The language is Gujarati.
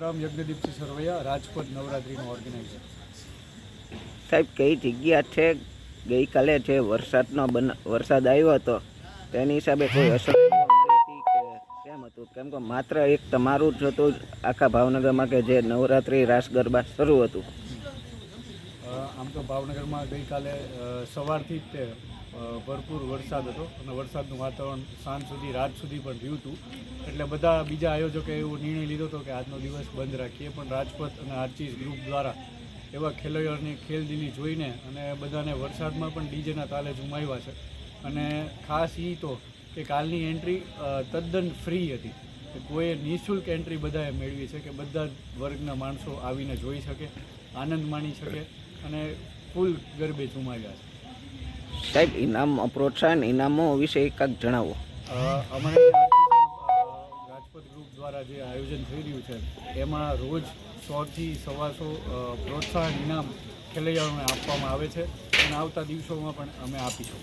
રામ યજ્ઞદીપસિંહ સરવૈયા રાજકોટ નવરાત્રિનો ઓર્ગેનાઇઝર સાહેબ કઈ જગ્યા છે? ગઈકાલે જે વરસાદનો બન વરસાદ આવ્યો હતો તેની હિસાબે કોઈ અસર કેમ હતું? કેમ કે માત્ર એક તમારું જ હતું આખા ભાવનગરમાં કે જે નવરાત્રિ રાસ ગરબા શરૂ હતું. આમ તો ભાવનગરમાં ગઈકાલે સવારથી જ તે ભરપૂર વરસાદ હતો અને વરસાદનું વાતાવરણ સાંજ સુધી, રાત સુધી પણ રહ્યું હતું. એટલે બધા બીજા આયોજકે એવો નિર્ણય લીધો હતો કે આજનો દિવસ બંધ રાખીએ. પણ રાજપથ અને આર્ચીસ ગ્રુપ દ્વારા એવા ખેલૈયાઓની ખેલદીલી જોઈને અને બધાને વરસાદમાં પણ ડીજેના તાલે ઝુમાવ્યા છે. અને ખાસ એ તો કે કાલની એન્ટ્રી તદ્દન ફ્રી હતી. કે કોઈએ નિઃશુલ્ક એન્ટ્રી બધાએ મેળવી છે કે બધા વર્ગના માણસો આવીને જોઈ શકે, આનંદ માણી શકે અને ફૂલ ગરબે ઝુમાવ્યા છે. સાહેબ, ઇનામ પ્રોત્સાહન, ઇનામો વિશે એકાદ જણાવો. અમારે રાજપથ ગ્રુપ દ્વારા જે આયોજન થઈ રહ્યું છે, એમાં રોજ સોથી સવાસો પ્રોત્સાહન ઇનામ ખેલૈયાઓને આપવામાં આવે છે અને આવતા દિવસોમાં પણ અમે આપીશું